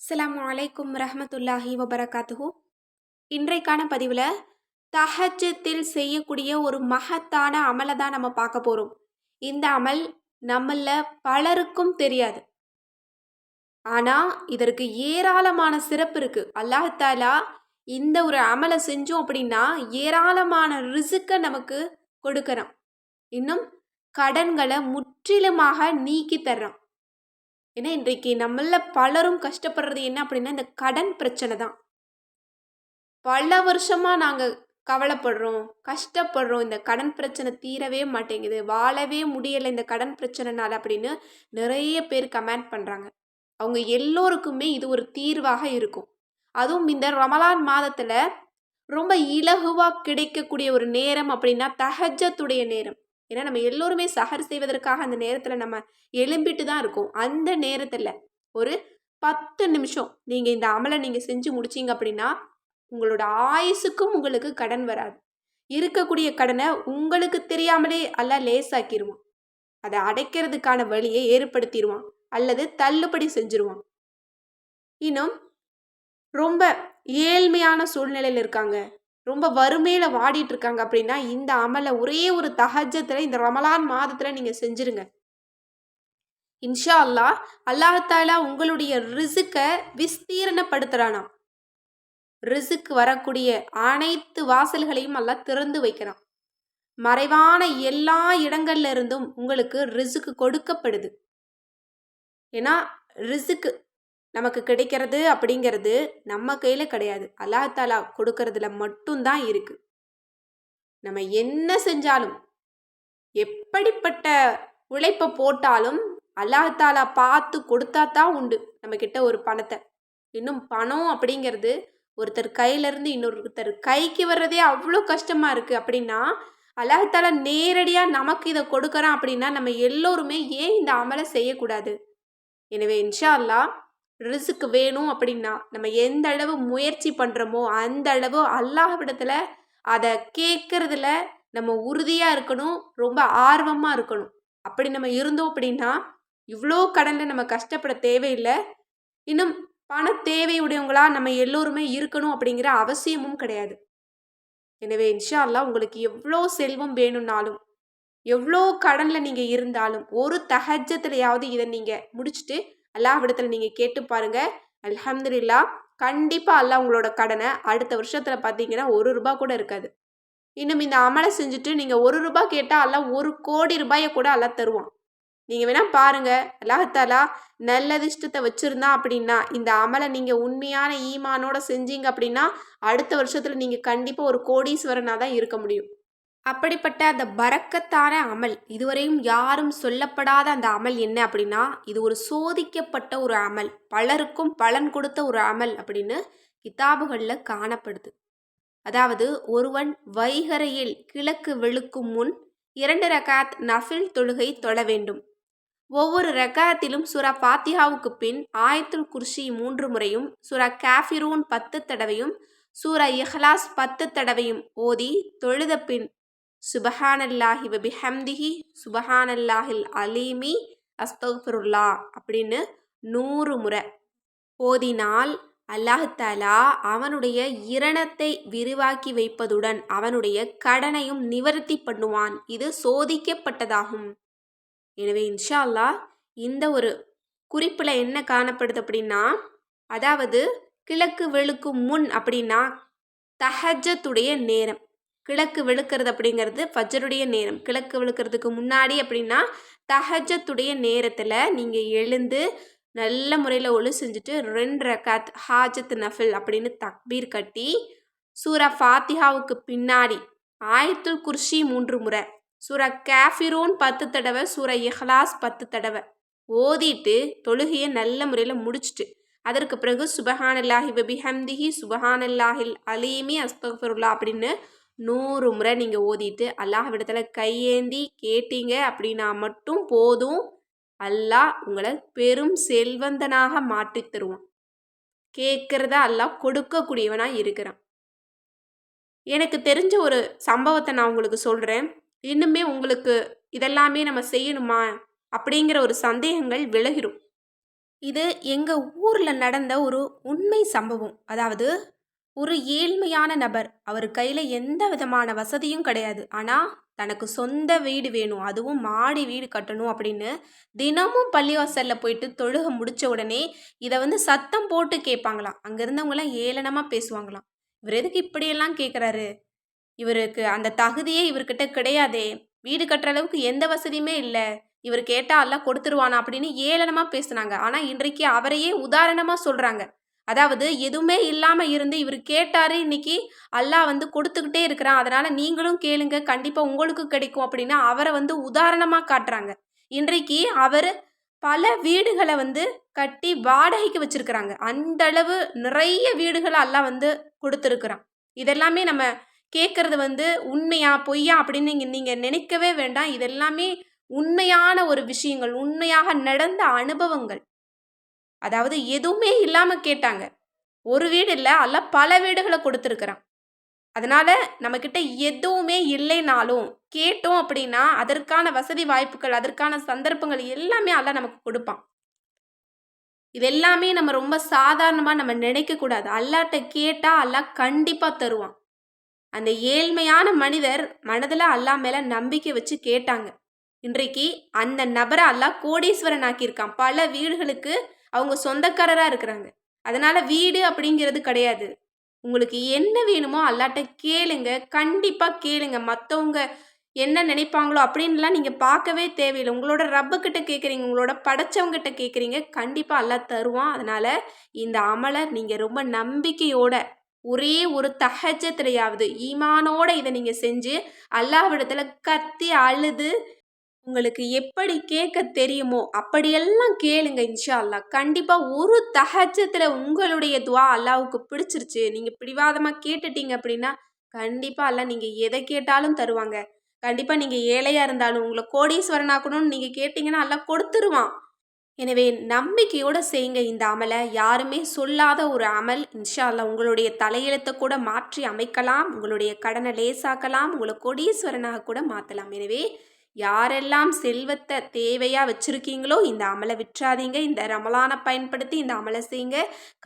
அஸ்லாம் அலைக்கும் ரஹமத்துல்லாஹி வபரகாத்துஹு. இன்றைக்கான பதிவில் தஹஜத்தில் செய்யக்கூடிய ஒரு மகத்தான அமலை தான் நம்ம பார்க்க போகிறோம் இந்த அமல் நம்மள பலருக்கும் தெரியாது. ஆனால் இதற்கு ஏராளமான சிறப்பு இருக்குது அல்லாஹாலா இந்த ஒரு அமலை செஞ்சோம் அப்படின்னா ஏராளமான ரிசுக்கை நமக்கு கொடுக்குறான். இன்னும் கடன்களை முற்றிலுமாக நீக்கி தர்றான். ஏன்னா இன்றைக்கு நம்மள பலரும் கஷ்டப்படுறது என்ன அப்படின்னா இந்த கடன் பிரச்சனை தான். பல வருஷமாக நாங்கள் கவலைப்படுறோம் கஷ்டப்படுறோம் இந்த கடன் பிரச்சனை தீரவே மாட்டேங்குது வாழவே முடியலை இந்த கடன் பிரச்சனைனால அப்படின்னு நிறைய பேர் கமெண்ட் பண்ணுறாங்க அவங்க எல்லோருக்குமே இது ஒரு தீர்வாக இருக்கும். அதுவும் இந்த ரமலான் மாதத்தில் ரொம்ப இலகுவாக கிடைக்கக்கூடிய ஒரு நேரம் அப்படின்னா தஹஜத்துடைய நேரம். ஏன்னா நம்ம எல்லோருமே சஹர் செய்வதற்காக அந்த நேரத்தில் நம்ம எழும்பிட்டு தான் இருக்கோம். அந்த நேரத்தில் ஒரு பத்து நிமிஷம் நீங்கள் இந்த அமலை நீங்கள் செஞ்சு முடிச்சிங்க அப்படின்னா உங்களோட ஆயுசுக்கும் உங்களுக்கு கடன் வராது. இருக்கக்கூடிய கடனை உங்களுக்கு தெரியாமலே அல்ல லேசாக்கிடுவான் அதை அடைக்கிறதுக்கான வழியை ஏற்படுத்திடுவான் அல்லது தள்ளுபடி செஞ்சிருவான். இன்னும் ரொம்ப ஏழ்மையான சூழ்நிலையில் இருக்காங்க. ரொம்ப வறுமையில் வாடிட்டு இருக்காங்க அப்படின்னா இந்த அமலை ஒரே ஒரு தகஜத்தில் இந்த ரமலான் மாதத்தில் நீங்கள் செஞ்சுருங்க. இன்ஷா அல்லா அல்லாஹாலா உங்களுடைய ரிசுக்கை விஸ்தீரணப்படுத்துகிறானா ரிசுக்கு வரக்கூடிய அனைத்து வாசல்களையும் எல்லாம் திறந்து வைக்கிறான். மறைவான எல்லா இடங்கள்ல இருந்தும் உங்களுக்கு ரிசுக்கு கொடுக்கப்படுது. ஏன்னா ரிசுக்கு நமக்கு கிடைக்கிறது அப்படிங்கிறது நம்ம கையில் கிடையாது. அல்லாஹாலா கொடுக்கறதுல மட்டும்தான் இருக்கு. நம்ம என்ன செஞ்சாலும் எப்படிப்பட்ட உழைப்பை போட்டாலும் அல்லாஹாலா பார்த்து கொடுத்தா தான் உண்டு நம்ம கிட்ட ஒரு பணத்தை. இன்னும் பணம் அப்படிங்கிறது ஒருத்தர் கையிலேருந்து இன்னொருத்தர் கைக்கு வர்றதே அவ்வளோ கஷ்டமாக இருக்குது அப்படின்னா அல்லாஹாலா நேரடியாக நமக்கு இதை கொடுக்குறான் அப்படின்னா நம்ம எல்லோருமே ஏன் இந்த அமலை செய்யக்கூடாது? எனவே இன்ஷா அல்லா ரிசுக்கு வேணும் அப்படின்னா நம்ம எந்த அளவு முயற்சி பண்ணுறோமோ அந்த அளவு அல்லாஹ்விடத்தில் அதை கேட்குறதுல நம்ம உறுதியாக இருக்கணும் ரொம்ப ஆர்வமாக இருக்கணும். அப்படி நம்ம இருந்தோம் அப்படின்னா இவ்வளோ கடனில் நம்ம கஷ்டப்பட தேவையில்லை. இன்னும் பண தேவையுடையவங்களா நம்ம எல்லோருமே இருக்கணும் அப்படிங்கிற அவசியமும் கிடையாது. எனவே இன்ஷா அல்லா உங்களுக்கு எவ்வளோ செல்வம் வேணும்னாலும் எவ்வளோ கடனில் நீங்கள் இருந்தாலும் ஒரு தகஜத்துலையாவது இதை நீங்கள் முடிச்சுட்டு அல்லாஹ்விடத்தில் நீங்கள் கேட்டு பாருங்கள் அல்ஹம்துலில்லா கண்டிப்பாக அல்லாஹ் உங்களோட கடனை அடுத்த வருஷத்தில் பார்த்தீங்கன்னா ஒரு ரூபா கூட இருக்காது. இன்னும் இந்த அமலை செஞ்சுட்டு நீங்கள் ஒரு ரூபா கேட்டால் அல்லாஹ் ஒரு கோடி ரூபாயை கூட அல்லாஹ் தருவான். நீங்கள் வேணால் பாருங்கள் அல்லாஹாலா நல்லதிஷ்டத்தை வச்சுருந்தா அப்படின்னா இந்த அமலை நீங்கள் உண்மையான ஈமானோட செஞ்சீங்க அப்படின்னா அடுத்த வருஷத்தில் நீங்கள் கண்டிப்பாக ஒரு கோடீஸ்வரனாக தான் இருக்க முடியும். அப்படிப்பட்ட அந்த பறக்கத்தான அமல் இதுவரையும் யாரும் சொல்லப்படாத அந்த அமல் என்ன அப்படின்னா இது ஒரு சோதிக்கப்பட்ட ஒரு அமல் பலருக்கும் பலன் கொடுத்த ஒரு அமல் அப்படின்னு கிதாபுகளில் காணப்படுது. அதாவது ஒருவன் வைகரையில் கிழக்கு வெளுக்கும் முன் இரண்டு ரகாத் நஃபில் தொழுகை தொழ வேண்டும். ஒவ்வொரு ரகாத்திலும் சுரா பாத்தியாவுக்கு பின் ஆயத்துல் குர்ஷி மூன்று முறையும் சுரா காஃபிரூன் பத்து தடவையும் சூரா இஹ்லாஸ் பத்து தடவையும் ஓதி தொழுத பின் சுபஹானல்லாஹி வபிஹம்திஹி சுபஹானல்லாஹில் அலீமி அஸ்தஃபிருல்லா அப்படின்னு நூறு முறை ஓதினால் அல்லாஹாலா அவனுடைய இரணத்தை விரிவாக்கி வைப்பதுடன் அவனுடைய கடனையும் நிவர்த்தி பண்ணுவான். இது சோதிக்கப்பட்டதாகும். எனவே இன்ஷா அல்லா இந்த ஒரு குறிப்பில் என்ன காணப்படுது அப்படின்னா அதாவது கிழக்கு வெளுக்கு முன் அப்படின்னா தஹஜத்துடைய நேரம். கிழக்கு விழுக்கிறது அப்படிங்கிறது ஃபஜருடைய நேரம். கிழக்கு விழுக்கிறதுக்கு முன்னாடி அப்படின்னா தஹஜத்துடைய நேரத்தில் நீங்கள் எழுந்து நல்ல முறையில் ஒழு செஞ்சுட்டு ரெண்டு ரக்காத் ஹாஜத் நஃபில் அப்படின்னு தக்பீர் கட்டி சூரா ஃபாத்திஹாவுக்கு பின்னாடி ஆயத்துல் குர்ஷி மூன்று முறை சூரா கேஃபிரோன் பத்து தடவை சூரா இஹ்லாஸ் பத்து தடவை ஓதிட்டு தொழுகையை நல்ல முறையில் முடிச்சுட்டு அதற்கு பிறகு சுபஹானல்லாஹி வபிஹம்திஹி சுபஹானல்லாஹில் அலீமி அஸ்தஃபருல்லா அப்படின்னு நூறு முறை நீங்கள் ஓதிட்டு அல்லாஹ்விடத்தில் கையேந்தி கேட்டீங்க அப்படின்னா மட்டும் போதும். அல்லாஹ் உங்களை பெரும் செல்வந்தனாக மாற்றி தருவான். கேட்குறத அல்லாஹ் கொடுக்கக்கூடியவனாக இருக்கிறான். எனக்கு தெரிஞ்ச ஒரு சம்பவத்தை நான் உங்களுக்கு சொல்கிறேன் இன்னுமே உங்களுக்கு இதெல்லாமே நம்ம செய்யணுமா? அப்படிங்கிற ஒரு சந்தேகங்கள் விலகிடும் இது எங்கள் ஊரில் நடந்த ஒரு உண்மை சம்பவம். அதாவது ஒரு ஏழ்மையான நபர். அவர் கையில் எந்த விதமான வசதியும் கிடையாது. ஆனால் தனக்கு சொந்த வீடு வேணும். அதுவும் மாடி வீடு கட்டணும் அப்படின்னு தினமும் பள்ளிவாசலில் போயிட்டு தொழுக முடிச்ச உடனே இதை வந்து சத்தம் போட்டு கேட்பாங்களாம். அங்கே இருந்தவங்களாம் ஏளனமாக பேசுவாங்களாம். இவர் எதுக்கு இப்படியெல்லாம் கேட்குறாரு இவருக்கு அந்த தகுதியே இவர்கிட்ட கிடையாதே. வீடு கட்டுற அளவுக்கு எந்த வசதியுமே இல்லை. இவர் கேட்டால் எல்லாம் கொடுத்துருவானா அப்படின்னு ஏளனமாக பேசுனாங்க. ஆனால் இன்றைக்கு அவரையே உதாரணமாக சொல்கிறாங்க அதாவது எதுவுமே இல்லாமல் இருந்து இவர் கேட்டார் இன்னைக்கு அல்லாஹ் வந்து கொடுத்துக்கிட்டே இருக்கிறான். அதனால் நீங்களும் கேளுங்க. கண்டிப்பாக உங்களுக்கு கிடைக்கும் அப்படின்னு அவரை வந்து உதாரணமாக காட்டுறாங்க. இன்றைக்கு அவர் பல வீடுகளை வந்து கட்டி வாடகைக்கு வச்சிருக்கிறாங்க. அந்த அளவு நிறைய வீடுகளை அல்லாஹ் வந்து கொடுத்துருக்குறான். இதெல்லாமே நம்ம கேட்குறது வந்து உண்மையா பொய்யா அப்படின்னு நீங்கள் நீங்கள் நினைக்கவே வேண்டாம். இதெல்லாமே உண்மையான ஒரு விஷயங்கள் உண்மையாக நடந்த அனுபவங்கள். அதாவது எதுவுமே இல்லாமல் கேட்டாங்க. ஒரு வீடு இல்லை அல்ல பல வீடுகளை கொடுத்துருக்குறான். அதனால நம்மக்கிட்ட எதுவுமே இல்லைனாலும் கேட்டோம் அப்படின்னா அதற்கான வசதி வாய்ப்புகள் அதற்கான சந்தர்ப்பங்கள் எல்லாமே அல்ல நமக்கு கொடுப்பான். இது எல்லாமே நம்ம ரொம்ப சாதாரணமாக நம்ம நினைக்கக்கூடாது அல்லாட்ட கேட்டால் அல்லா கண்டிப்பாக தருவான். அந்த ஏழ்மையான மனிதர் மனதில் அல்லா மேலே நம்பிக்கை வச்சு கேட்டாங்க. இன்றைக்கு அந்த நபரை அல்லா கோடீஸ்வரன் ஆக்கியிருக்கான் பல வீடுகளுக்கு அவங்க சொந்தக்காரராக இருக்கிறாங்க. அதனால் வீடு அப்படிங்கிறது கிடையாது. உங்களுக்கு என்ன வேணுமோ அல்லாட்ட கேளுங்க. கண்டிப்பாக கேளுங்க. மற்றவங்க என்ன நினைப்பாங்களோ அப்படின்லாம் நீங்கள் பார்க்கவே தேவையில்லை. உங்களோட ரப்புக்கிட்ட கேட்குறீங்க உங்களோட படைச்சவங்ககிட்ட கேட்குறீங்க கண்டிப்பாக அல்லா தருவான். அதனால் இந்த அமலை நீங்கள் ரொம்ப நம்பிக்கையோட ஒரே ஒரு தகஜத்திலையாவது ஈமானோட இதை நீங்கள் செஞ்சு அல்லாவிடத்தில் கத்தி அழுது உங்களுக்கு எப்படி கேட்க தெரியுமோ அப்படியெல்லாம் கேளுங்க இன்ஷா அல்லா கண்டிப்பாக ஒரு தகச்சத்தில் உங்களுடைய துவா அல்லாவுக்கு பிடிச்சிருச்சு. நீங்கள் பிடிவாதமாக கேட்டுட்டீங்க அப்படின்னா கண்டிப்பாக அல்ல நீங்கள் எதை கேட்டாலும் தருவாங்க. கண்டிப்பாக நீங்கள் ஏழையாக இருந்தாலும் உங்களை கோடீஸ்வரன் ஆக்கணும்னு நீங்கள் கேட்டிங்கன்னா எல்லாம் கொடுத்துருவான். எனவே நம்பிக்கையோடு செய்யுங்க இந்த அமலை. யாருமே சொல்லாத ஒரு அமல் இன்ஷா அல்லா உங்களுடைய தலையெழுத்தை கூட மாற்றி அமைக்கலாம் உங்களுடைய கடனை லேசாக்கலாம் உங்களை கோடீஸ்வரனாக கூட மாற்றலாம் எனவே யாரெல்லாம் செல்வத்தை தேவையாக வச்சுருக்கீங்களோ இந்த அமலை விற்றாதீங்க. இந்த ரமலானை பயன்படுத்தி இந்த அமலை செய்யுங்க.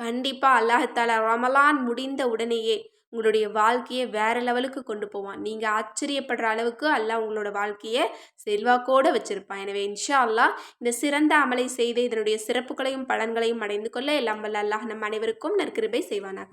கண்டிப்பாக அல்லாஹால ரமலான் முடிந்த உடனேயே உங்களுடைய வாழ்க்கையை வேற லெவலுக்கு கொண்டு போவான். நீங்கள் ஆச்சரியப்படுற அளவுக்கு அல்லாஹ் உங்களோட வாழ்க்கையை செல்வாக்கோடு வச்சுருப்பான். எனவே இன்ஷா அல்லாஹ் இந்த சிறந்த அமலை செய்து இதனுடைய சிறப்புகளையும் பலன்களையும் அடைந்து கொள்ள எல்லாம் வல்ல அல்லாஹ் நம் அனைவருக்கும் நற்கிருபை செய்வானாக.